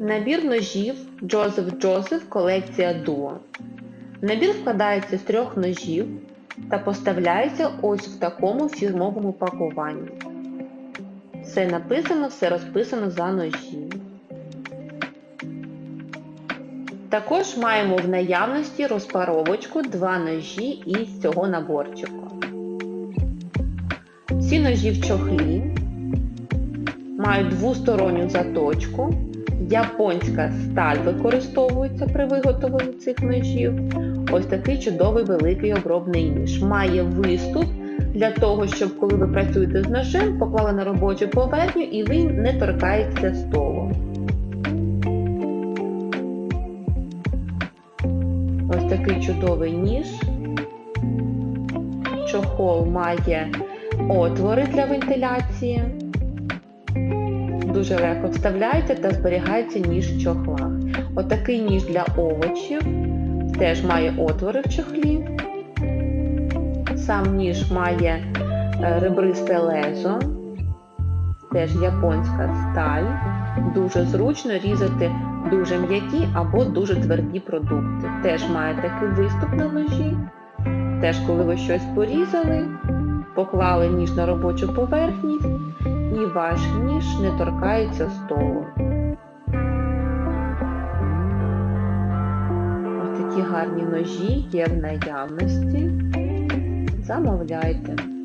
Набір ножів Joseph Joseph колекція Duo. Набір складається з трьох ножів та поставляється ось в такому фірмовому пакуванні. Все написано, все розписано за ножі. Також маємо в наявності розпаровочку два ножі із цього наборчику. Всі ножі в чохлі мають двосторонню заточку. Японська сталь використовується при виготовленні цих ножів. Ось такий чудовий великий обробний ніж. Має виступ для того, щоб коли ви працюєте з ножем, поклали на робочу поверхню і він не торкається столу. Ось такий чудовий ніж. Чохол має отвори для вентиляції. Дуже легко вставляється та зберігається ніж в чохлах. Отакий ніж для овочів теж має отвори в чохлі. Сам ніж має е, ребристе лезо, теж японська сталь. Дуже зручно різати дуже м'які або дуже тверді продукти. Теж має такий виступ на ножі. Теж, коли ви щось порізали, поклали ніж на робочу поверхність і ваш ніж не торкається столу. Ось такі гарні ножі є в наявності. Замовляйте.